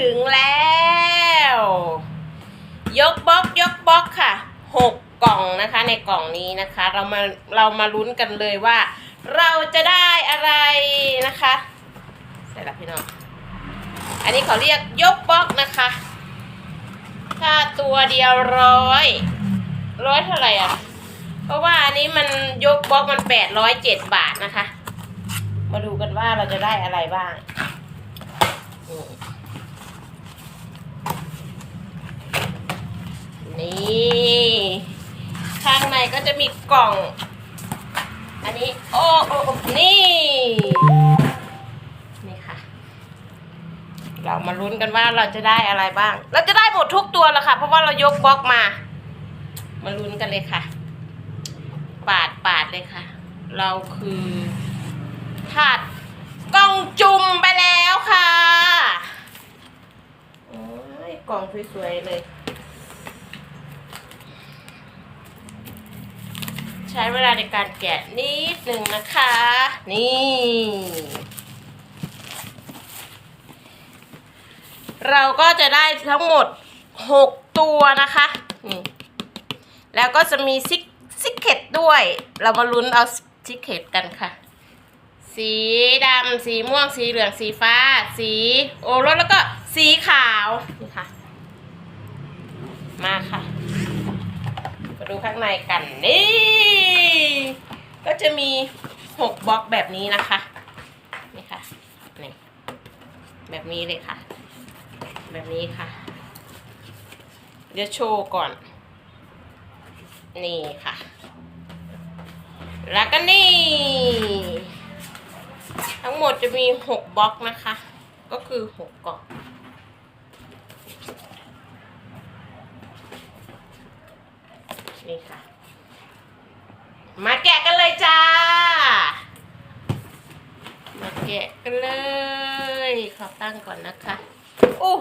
ถึงแล้ว ยกบล็อกยกบล็อกค่ะหกกล่องนะคะในกล่องนี้นะคะ เรามาเรามาลุ้นกันเลยว่า เราจะได้อะไรนะคะใส่ละพี่น้องอันนี้เขาเรียกยกบล็อกนะคะ ถ้าตัวเดียวร้อยร้อยเท่าไหร่อะ เพราะว่าอันนี้มันยกบล็อกมันแปดร้อยเจ็ดบาทนะคะ มาดูกันว่าเราจะได้อะไรบ้างอืม นี่ข้างในก็จะมีกล่อง อันนี้ โอ้โอ้นี่ นี่ค่ะ เรามาลุ้นกันว่าเราจะได้อะไรบ้าง เราจะได้หมดทุกตัวแล้วค่ะ เพราะว่าเรายกบล็อกมา มาลุ้นกันเลยค่ะ ปาดปาดเลยค่ะ เราคือถาดกล่องจุ่มไปแล้วค่ะ โอ้ยกล่องสวยๆเลย ช้เวลาในการแกะนิดหนึ่งนะคะ นี่ เราก็จะได้ทั้งหมด 6 ตัวนะคะนี่แล้วก็จะมีซิกซิกเก็ตด้วย เรามาลุ้นเอาซิกเก็ตกันค่ะ สีดำสีม่วงสีเหลืองสีฟ้า สีโอรสแล้วก็สีขาวนี่ค่ะ มาค่ะ ดูข้างในกันนี่ ก็จะมีหกบล็อกแบบนี้นะคะ นี่ค่ะนี่แบบนี้เลยค่ะ แบบนี้ค่ะ เดี๋ยวโชว์ก่อน นี่ค่ะ แล้วก็นี่ ทั้งหมดจะมีหกบล็อกนะคะ ก็คือหกกล่อง นี่ค่ะ มาแกะกันเลยจ้า มาแกะกันเลย ขอตั้งก่อนนะคะอู้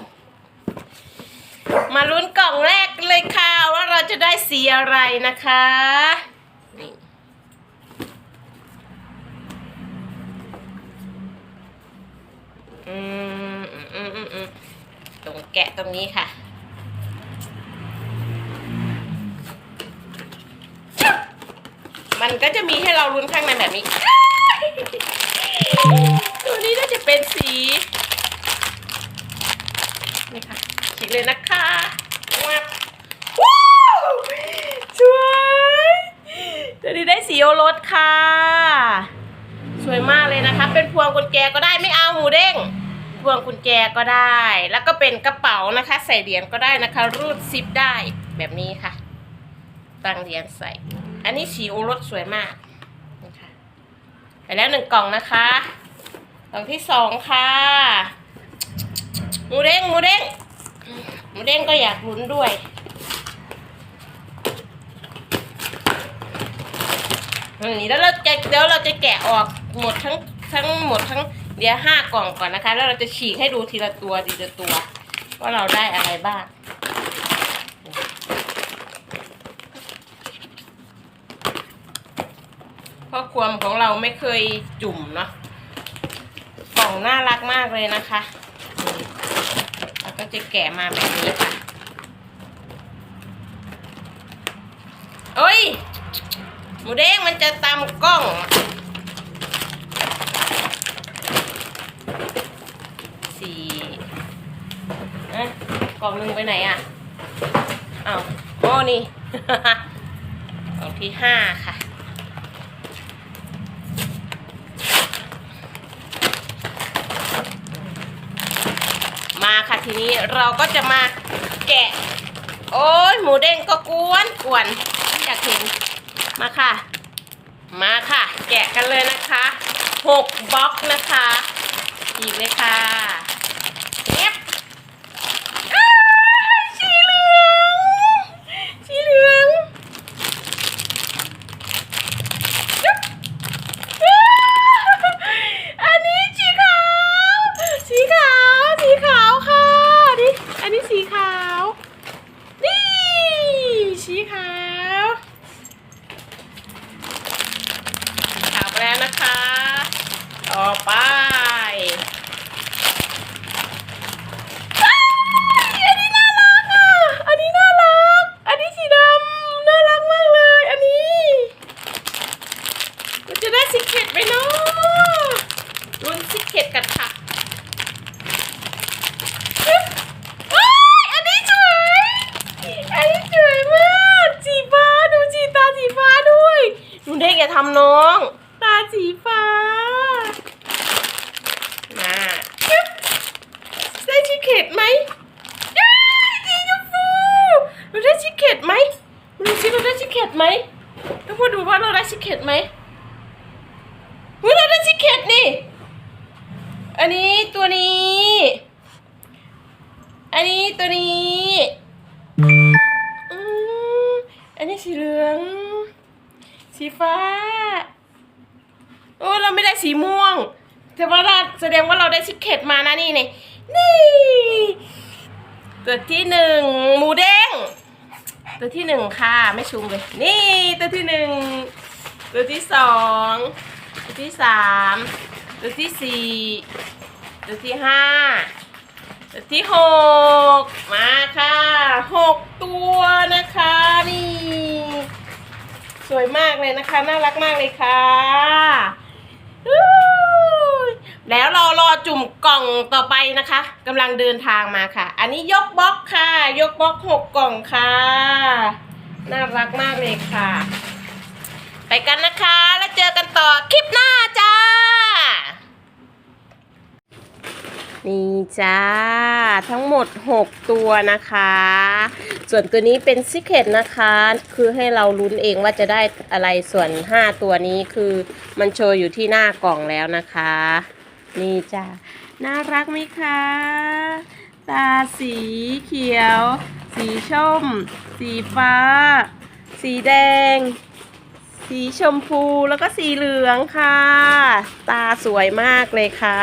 มาลุ้นกล่องแรกเลยค่ะ ว่าเราจะได้สีอะไรนะคะนี่อืมอืมอืมอืมตรงแกะตรงนี้ค่ะ มัน ก็จะมีให้เราลุ้นข้างในแบบนี้ ตัวนี้น่าจะเป็นสีนี่ค่ะเช็คเลยนะคะว้าวว้าวสวยตัวนี้ได้สีโอรสค่ะ สวยมากเลยนะคะ เป็นพวงกุญแจก็ได้ไม่เอาหมูเด้งพวงกุญแจก็ได้ แล้วก็เป็นกระเป๋านะคะ ใส่เหรียญก็ได้นะคะ รูดซิปได้แบบนี้ค่ะ ตั้งเหรียญใส่ อันนี้สีโอรสสวยมากนะคะไปแล้วหนึ่งกล่องนะคะกล่องที่สองค่ะหมูเด้งหมูเด้งหมูเด้งก็อยากลุ้นด้วยอันนี้แล้วเราจะเดี๋ยวเราจะแกะออกหมดทั้งทั้งหมดทั้งเดี๋ยวห้ากล่องก่อนนะคะ แล้วเราจะฉีกให้ดูทีละตัวทีละตัว ว่าเราได้อะไรบ้าง เพราะความของเราไม่เคยจุ่มเนาะกล่องน่ารักมากเลยนะคะนี่เราก็จะแกะมาแบบนี้ค่ะเอ้ย หมูเด้งมันจะตำกล้องสี่เอ๊ะกล่องหนึ่งไปไหนอะอ้าวโอ้นี่ กล่องที่ห้าค่ะ มาค่ะ ทีนี้เราก็จะมาแกะ โอ้ยหมูเด้งก็กวนกวนอยากเห็นมาค่ะ มาค่ะ แกะกันเลยนะคะหกบล็อกนะคะอีกเลยค่ะเน็บอ้ายสีเหลืองสีเหลืองจุ๊บอ้ายอันนี้สีขาว สีขาว สีขาวค่ะนี่อันนี้สีขาว นี่ สีขาว ขาวไปแล้วนะคะ ต่อไป ซิกเก็ตกันค่ะเอ้ยอันนี้สวยอันนี้สวยมากสีฟ้าดูสีตาสีฟ้าด้วยหนูเด็กอย่าทำน้อง ตาสีฟ้ามาจึ๊บได้ชิคเก็ตไหมเอ้ยสีชมพูหนูได้ชิคเก็ตไหมดูสิเราได้ชิคเก็ตไหมทุกคนดูว่า เก็ตไหมเฮ้ยเราได้ชิคเก็ตนี่ อันนี้ตัวนี้ อันนี้ตัวนี้อันนี้สีเหลือง สีฟ้า โอ้เราไม่ได้สีม่วงแต่ว่าเราแสดงว่าเราได้ชิคเก็ตมานะนี่นี่นี่ ตัวที่หนึ่งหมูเด้ง ตัวที่หนึ่งค่ะ ไม่ชุมเลย นี่ตัวที่หนึ่ง ตัวที่สองตัวที่สามตัวที่สี่ตัวที่ห้าตัวที่หกมาค่ะหกตัวนะคะนี่สวยมากเลยนะคะน่ารักมากเลยค่ะแล้วเรารอจุ่มกล่องต่อไปนะคะกำลังเดินทางมาค่ะ อันนี้ยกบล็อกค่ะ ยกบล็อกหกกล่องค่ะ น่ารักมากเลยค่ะ ไปกันนะคะ แล้วเจอกันต่อคลิปหน้าจ้า นี่จ้า ทั้งหมด 6 ตัวนะคะ ส่วนตัวนี้เป็นซิเคตนะคะ คือให้เราลุ้นเองว่าจะได้อะไรส่วน 5 ตัวนี้คือมันโชว์อยู่ที่หน้ากล่องแล้วนะคะ นี่จ้า น่ารักไหมคะ ตาสีเขียว สีส้มสีฟ้า สีแดง สีชมพูแล้วก็สีเหลืองค่ะ ตาสวยมากเลยค่ะ